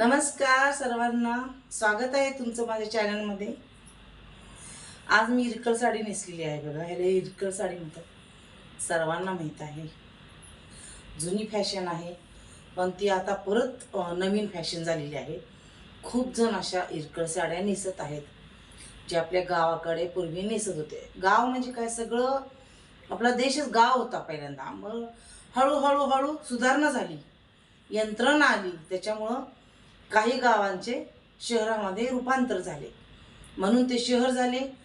नमस्कार सर्वांना. स्वागत आहे तुमचं माझ्या चॅनलमध्ये. आज मी इरकल साडी नेसलेली आहे बघा. ह्याला इरकल साडी म्हणतात. सर्वांना माहीत आहे. जुनी फॅशन आहे. पण ती आता परत नवीन फॅशन झालेली आहे. खूप जण अशा इरकल साड्या नेसत आहेत. जे आपल्या गावाकडे पूर्वी नेसत होते. गाव म्हणजे काय? सगळं आपला देशच गाव होता पहिल्यांदा. मग हळूहळू हळू सुधारणा झाली. यंत्रणा आली. त्याच्यामुळं काही गावांचे शहरामध्ये रूपांतर झाले. म्हणून ते शहर झाले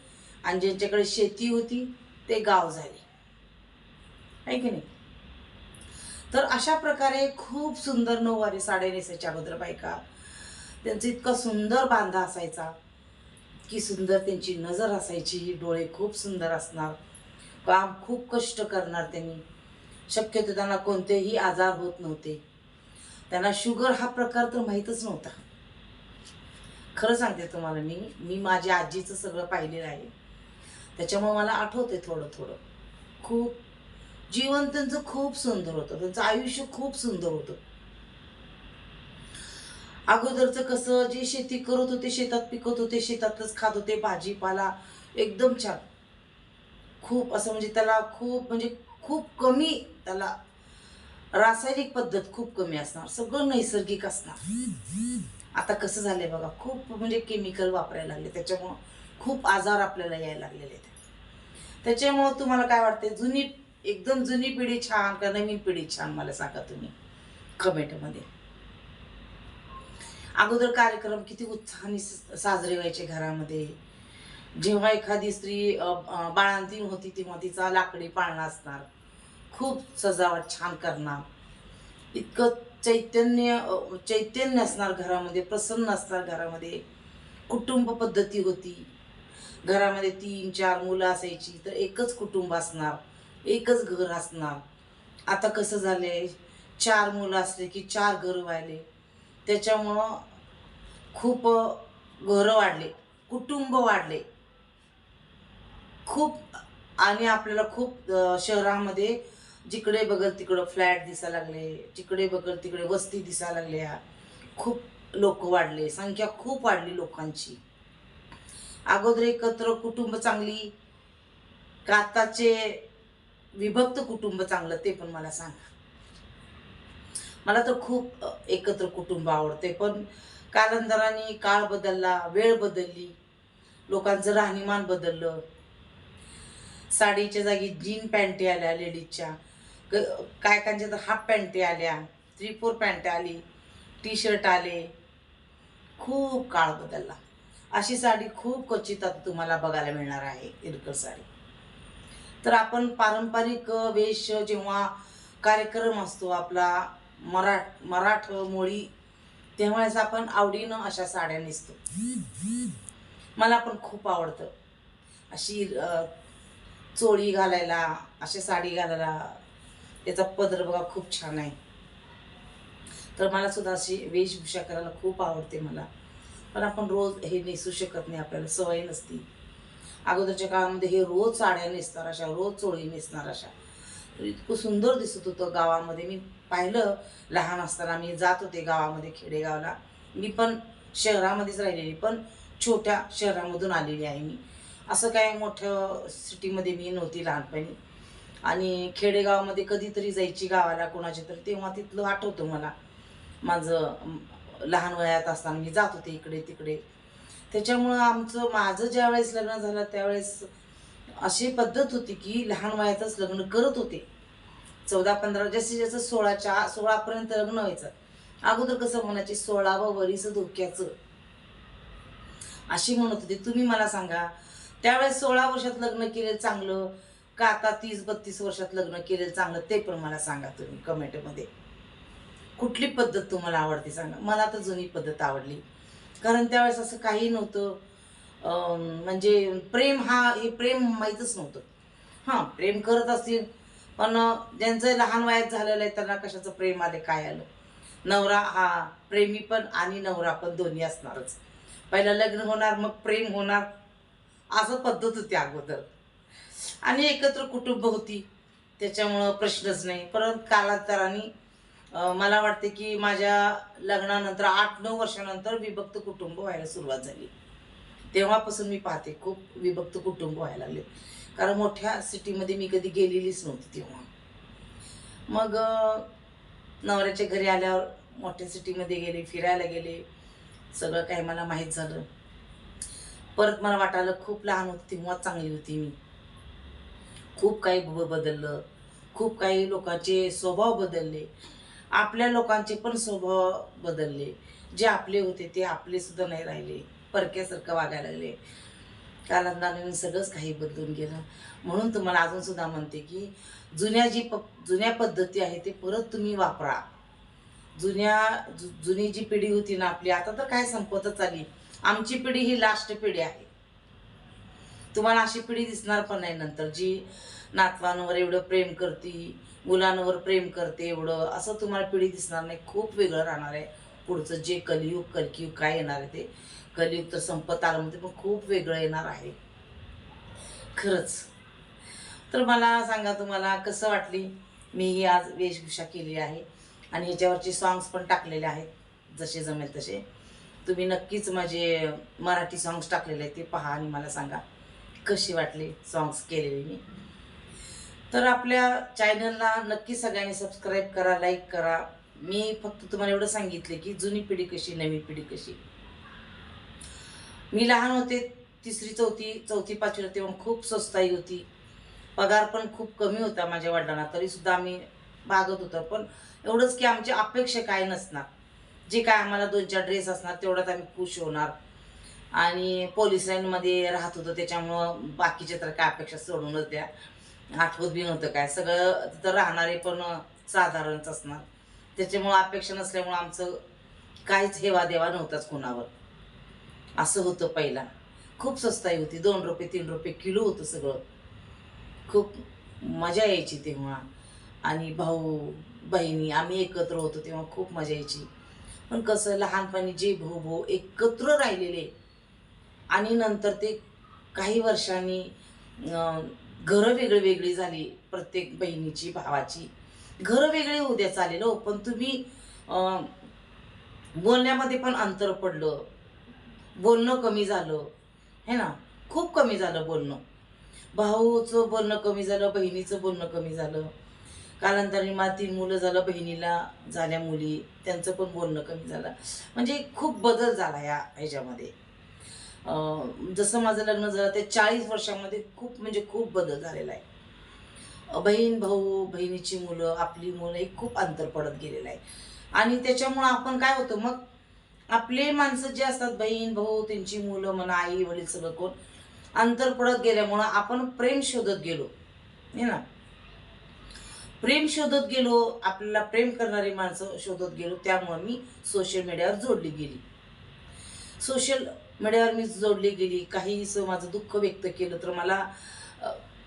आणि ज्यांच्याकडे शेती होती ते गाव झाले. आहे की नाही? तर अशा प्रकारे खूप सुंदर नऊवारी साडे नेसायच्या अगोदर बायका. त्यांचा इतका सुंदर बांधा असायचा की सुंदर त्यांची नजर असायची डोळे खूप सुंदर असणार. काम खूप कष्ट करणार त्यांनी. शक्यतो त्यांना कोणतेही आजार होत नव्हते. त्यांना शुगर हा प्रकार तर माहीतच नव्हता. खरं सांगते तुम्हाला मी मी माझ्या आजीचं सगळं पाहिलेलं आहे. त्याच्यामुळे मला आठवते थोडं थोडं. खूप जीवन त्यांचं खूप सुंदर होतं. त्यांचं आयुष्य खूप सुंदर होतं. अगोदरचं कसं जे शेती करत होते शेतात पिकत होते शेतातच खात होते भाजीपाला एकदम छान. खूप असं म्हणजे त्याला खूप म्हणजे खूप कमी त्याला रासायनिक पद्धत खूप कमी असणार. सगळं नैसर्गिक असणार. आता कसं झालंय बघा खूप म्हणजे केमिकल वापरायला लागले. त्याच्यामुळं खूप आजार आपल्याला यायला लागलेले आहेत. त्याच्यामुळं तुम्हाला काय वाटते जुनी एकदम जुनी पिढी छान का नवीन पिढी छान? मला सांगा तुम्ही कमेंटमध्ये. अगोदर कार्यक्रम किती उत्साहाने स- साजरे व्हायचे घरामध्ये. जेव्हा एखादी स्त्री अ, बाळंतीण होती तेव्हा तिचा लाकडी पाळणा असणार. खूप सजावट छान करणार. इतकं चैतन्य चैतन्य असणार घरामध्ये प्रसन्न असणार घरामध्ये. कुटुंब पद्धती होती. घरामध्ये तीन चार मुलं असायची तर एकच कुटुंब असणार एकच घर असणार. आता कसं झालंय? चार मुलं असले की चार घर व्हायले. त्याच्यामुळं खूप घरं वाढले कुटुंब वाढले. खूप आणि आपल्याला खूप शहरामध्ये जिकडे बघल तिकडं फ्लॅट दिसायला लागले जिकडे बघल तिकडे वस्ती दिसायला लागल्या. खूप लोक वाढले संख्या खूप वाढली लोकांची. अगोदर एकत्र कुटुंब चांगली का आताचे विभक्त कुटुंब चांगलं ते पण मला सांगा. मला तर खूप एकत्र कुटुंब आवडते पण कालांतराने काळ बदलला वेळ बदलली लोकांचं राहणीमान बदललं. साडीच्या जागी जीन पॅन्टी आल्या लेडीजच्या. काय कांच्या तर हाफ पॅन्टी आल्या थ्री फोर पॅन्ट आली टी शर्ट आले खूप काळ बदलला. अशी साडी खूप क्वचित आता तुम्हाला बघायला मिळणार आहे इरकर साडी. तर आपण पारंपरिक वेश जेव्हा कार्यक्रम असतो आपला मरा मराठ मोळी तेव्हाच आपण आवडीनं अशा साड्या नेसतो. मला पण खूप आवडतं. अशी चोळी घालायला अशी साडी घालायला त्याचा पदर बघा खूप छान आहे. तर मला सुद्धा अशी वेशभूषा करायला खूप आवडते मला. पण आपण रोज हे नेसू शकत नाही आपल्याला सवय नसती. अगोदरच्या काळामध्ये हे रोज साड्या नेसणार अशा रोज चोळी नेसणार अशा. इतकं सुंदर दिसत होतं गावामध्ये. मी पाहिलं लहान असताना मी जात होते गावामध्ये खेडेगावला. मी पण शहरामध्येच राहिलेली पण छोट्या शहरामधून आलेली आहे मी. असं काय मोठं सिटीमध्ये मी नव्हती लहानपणी. आणि खेडेगावामध्ये कधीतरी जायची गावाला कोणाची तर तेव्हा तिथलं आठवतं मला. माझं लहान वयात असताना मी जात होते इकडे तिकडे. त्याच्यामुळं आमचं माझं ज्यावेळेस लग्न झालं त्यावेळेस अशी पद्धत होती की लहान वयातच लग्न करत होते. चौदा पंधरा जास्तीत जास्त सोळाच्या सोळापर्यंत लग्न व्हायचं अगोदर कसं म्हणायचे सोळावं वरीस धोक्याचं. अशी म्हणत होती. तुम्ही मला सांगा त्यावेळेस सोळा वर्षात लग्न केलं चांगलं का आता तीस बत्तीस वर्षात लग्न केलेलं चांगलं ते पण मला सांगा तुम्ही कमेंटमध्ये. कुठली पद्धत तुम्हाला आवडते सांगा. मला तर जुनी पद्धत आवडली. कारण त्यावेळेस असं काही नव्हतं. म्हणजे प्रेम हा हे प्रेम माहीतच नव्हतं. हां प्रेम करत असतील पण ज्यांचं लहान वयात झालेलं आहे त्यांना कशाचं प्रेम आले काय आलं? नवरा हा प्रेमी पण आणि नवरा पण दोन्ही असणारच. पहिलं लग्न होणार मग प्रेम होणार असं पद्धत होती अगोदर. आणि एकत्र कुटुंब होती. त्याच्यामुळं प्रश्नच नाही. परत कालांतराने मला वाटते की माझ्या लग्नानंतर आठ नऊ वर्षानंतर विभक्त कुटुंब व्हायला सुरुवात झाली. तेव्हापासून मी पाहते खूप विभक्त कुटुंब व्हायला लागले. कारण मोठ्या सिटीमध्ये मी कधी गेलेलीच नव्हती तेव्हा. मग नवऱ्याच्या घरी आल्यावर मोठ्या सिटीमध्ये गेले फिरायला गेले. सगळं काही मला माहीत झालं. परत मला वाटायला खूप लहान होती तेव्हा चांगली होती मी. खूप काही बदललं. खूप काही लोकांचे स्वभाव बदलले. आपल्या लोकांचे पण स्वभाव बदलले. जे आपले होते ते आपले सुद्धा नाही राहिले. परक्यासारखं वागायला लागले. कालांतराने सगळंच काही बदलून गेलं. म्हणून तुम्हाला अजून सुद्धा म्हणते की जुन्या जी प जुन्या पद्धती आहे ते परत तुम्ही वापरा. जुन्या जु- जुनी जी पिढी होती ना आपली आता तर काय संपतच आली. आमची पिढी ही लास्ट पिढी आहे. तुम्हाला अशी पिढी दिसणार पण नाही नंतर जी नातवांवर एवढं प्रेम करते मुलांवर प्रेम करते एवढं असं तुम्हाला पिढी दिसणार नाही. खूप वेगळं राहणार आहे. पुढचं जे कलियुग कलकियुग काय येणार आहे ते. कलियुग तर संपत आलं म्हणते पण खूप वेगळं येणार आहे. खरंच. तर मला सांगा तुम्हाला कसं वाटली? मी ही आज वेशभूषा केली आहे आणि ह्याच्यावरचे सॉंग्स पण टाकलेले आहेत जसे जमेल तसे. तुम्ही नक्कीच माझे मराठी सॉंग्स टाकलेले आहेत ते पहा आणि मला सांगा. कशी वाटली सॉंग्स केलेली मी? तर आपल्या चॅनलला नक्की सगळ्यांनी सबस्क्राईब करा लाईक करा. मी फक्त तुम्हाला एवढं सांगितले की जुनी पिढी कशी नवी पिढी कशी. मी लहान होते तिसरी चौथी चौथी पाचवीला तेव्हा खूप स्वस्ताई होती. पगार पण खूप कमी होता माझ्या वडिलांना तरी सुद्धा आम्ही भागत होतो. पण एवढंच की आमची अपेक्षा काय नसणार. जे काय आम्हाला दोन चार ड्रेस असणार तेवढ्यात आम्ही खुश होणार. आणि पोलीस लाईनमध्ये राहत होतं त्याच्यामुळं बाकीच्या तर काय अपेक्षा सोडूनच द्या आठवत बी नव्हतं काय. सगळं तिथं राहणारे पण साधारणच असणार. त्याच्यामुळं अपेक्षा नसल्यामुळं आमचं काहीच हेवा देवा नव्हताच कुणावर. असं होतं पहिला. खूप स्वस्ताई होती. दोन रुपये तीन रुपये किलो होतं सगळं. खूप मजा यायची तेव्हा. आणि भाऊ बहिणी आम्ही एकत्र होतो तेव्हा खूप मजा यायची. पण कसं लहानपणी जे भाऊ भाऊ एकत्र राहिलेले आणि नंतर ते काही वर्षांनी घरं वेगळी वेगळी झाली प्रत्येक बहिणीची भावाची. घरं वेगळी होऊ द्या चालेल हो पण तुम्ही बोलण्यामध्ये पण अंतर पडलं. बोलणं कमी झालं. है ना? खूप कमी झालं बोलणं. भाऊचं बोलणं कमी झालं बहिणीचं बोलणं कमी झालं. कालांतराने मा तीन मुलं झालं बहिणीला झाल्या मुली. त्यांचं पण बोलणं कमी झालं. म्हणजे खूप बदल झाला या ह्याच्यामध्ये. जसं माझं लग्न झालं ते चाळीस वर्षामध्ये खूप म्हणजे खूप बदल झालेला आहे. बहीण भाऊ बहिणीची मुलं आपली मुलं एक खूप अंतर पडत गेलेलं आहे. आणि त्याच्यामुळं आपण काय होतं मग आपले माणसं जे असतात बहीण भाऊ त्यांची मुलं म्हणा आई वडील सगळं कोण अंतर पडत गेल्यामुळं आपण प्रेम शोधत गेलो. हे ना? प्रेम शोधत गेलो आपल्याला प्रेम करणारी माणसं शोधत गेलो त्यामुळं मी सोशल मीडियावर जोडली गेली. सोशल मीडियावर मी जोडली गेली. काहीसं माझं दुःख व्यक्त केलं तर मला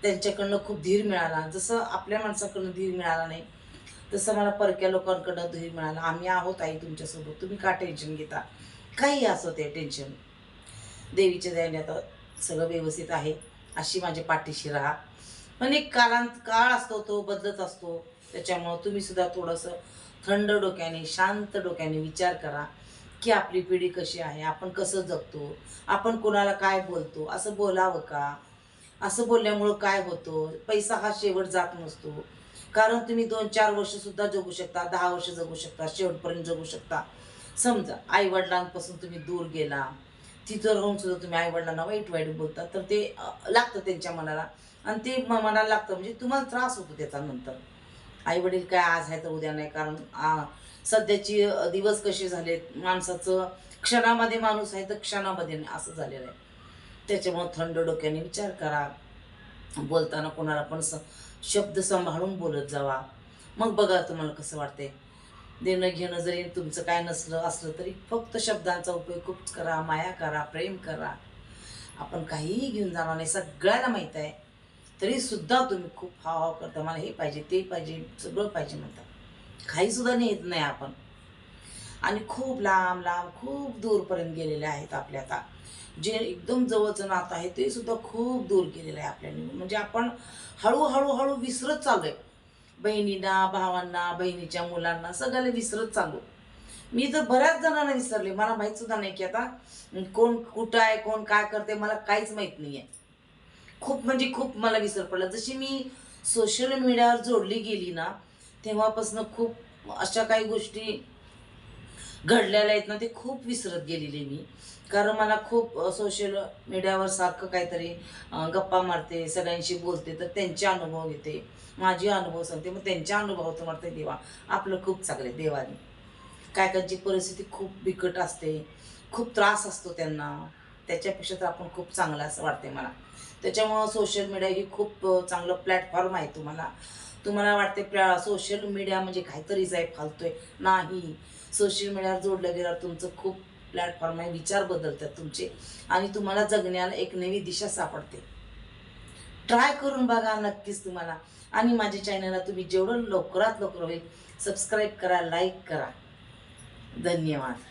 त्यांच्याकडनं खूप धीर मिळाला. जसं आपल्या माणसाकडनं धीर मिळाला नाही तसं मला परक्या लोकांकडनं धीर मिळाला. आम्ही आहोत आई तुमच्यासोबत. तुम्ही का टेन्शन घेता? काही असं ते टेन्शन देवीच्या दयाने आता सगळं व्यवस्थित आहे. अशी माझ्या पाठीशी राहा. पण एक कालांत काळ असतो तो बदलत असतो. त्याच्यामुळं तुम्हीसुद्धा थोडंसं थंड डोक्याने शांत डोक्याने विचार करा. की आपली पिढी कशी आहे आपण कसं जगतो आपण कोणाला काय बोलतो असं बोलावं का? असं बोलल्यामुळं काय होतं? पैसा हा शेवट जात नसतो. कारण तुम्ही दोन चार वर्ष सुद्धा जगू शकता दहा वर्ष जगू शकता शेवटपर्यंत जगू शकता. समजा आई वडिलांपासून तुम्ही दूर गेला तिथं राहून सुद्धा तुम्ही आई वडिलांना वाईट वाईट बोलता तर ते लागतं त्यांच्या मनाला. आणि ते मनाला लागतं म्हणजे तुम्हाला त्रास होतो त्याचा नंतर. आई वडील काय आज आहे तर उद्या नाही कारण सध्याची दिवस कसे झालेत माणसाचं क्षणामध्ये माणूस आहे तर क्षणामध्ये असं झालेलं आहे. त्याच्यामुळं थंड डोक्याने विचार करा. बोलताना कोणाला पण स शब्द सांभाळून बोलत जावा. मग बघा तुम्हाला कसं वाटते देणं घेणं जरी तुमचं काय नसलं असलं तरी फक्त शब्दांचा उपयोग खूप करा माया करा प्रेम करा. आपण काहीही घेऊन जाणार नाही सगळ्याला माहीत आहे. तरीसुद्धा तुम्ही खूप हाव हाव करता. मला हे पाहिजे ते पाहिजे सगळं पाहिजे म्हणता. काही सुद्धा नेत नाही आपण. आणि खूप लांब लांब खूप दूरपर्यंत गेलेले आहेत आपल्या आता. जे एकदम जवळचं नातं आहे ते सुद्धा खूप दूर गेलेलं आहे आपल्याने. म्हणजे आपण हळूहळू हळू विसरत चाललोय. बहिणींना भावांना बहिणीच्या मुलांना सगळ्याला विसरत चालू मी तर बऱ्याच जणांना विसरले. मला माहीत सुद्धा नाही की आता कोण कुठं आहे कोण काय करते मला काहीच माहीत नाही आहे खूप म्हणजे खूप मला विसर पडला. जशी मी सोशल मीडियावर जोडली गेली ना तेव्हापासून खूप अशा काही गोष्टी घडलेल्या आहेत ना ते खूप विसरत गेलेले मी. कारण मला खूप सोशल मीडियावर सारखं काहीतरी गप्पा मारते सगळ्यांशी बोलते तर त्यांचे अनुभव घेते माझे अनुभव सांगते मग त्यांच्या अनुभवातून वाटते देवा आपलं खूप चांगलं आहे देवाने. काय कायची परिस्थिती खूप बिकट असते खूप त्रास असतो त्यांना. त्याच्यापेक्षा तर आपण खूप चांगलं असं वाटते मला. त्याच्यामुळं सोशल मीडिया ही खूप चांगलं प्लॅटफॉर्म आहे तुम्हाला. तुम्हाला वाटते प्लॅ सोशल मीडिया म्हणजे काहीतरीच आहे फालतोय. नाही. सोशल मीडियावर जोडलं गेल्यावर तुमचं खूप प्लॅटफॉर्म आहे. विचार बदलतात तुमचे. आणि तुम्हाला जगण्याला एक नवी दिशा सापडते. ट्राय करून बघा नक्कीच तुम्हाला. आणि माझ्या चॅनलला तुम्ही जेवढं लवकरात लवकर होईल सबस्क्राईब करा लाईक करा. धन्यवाद.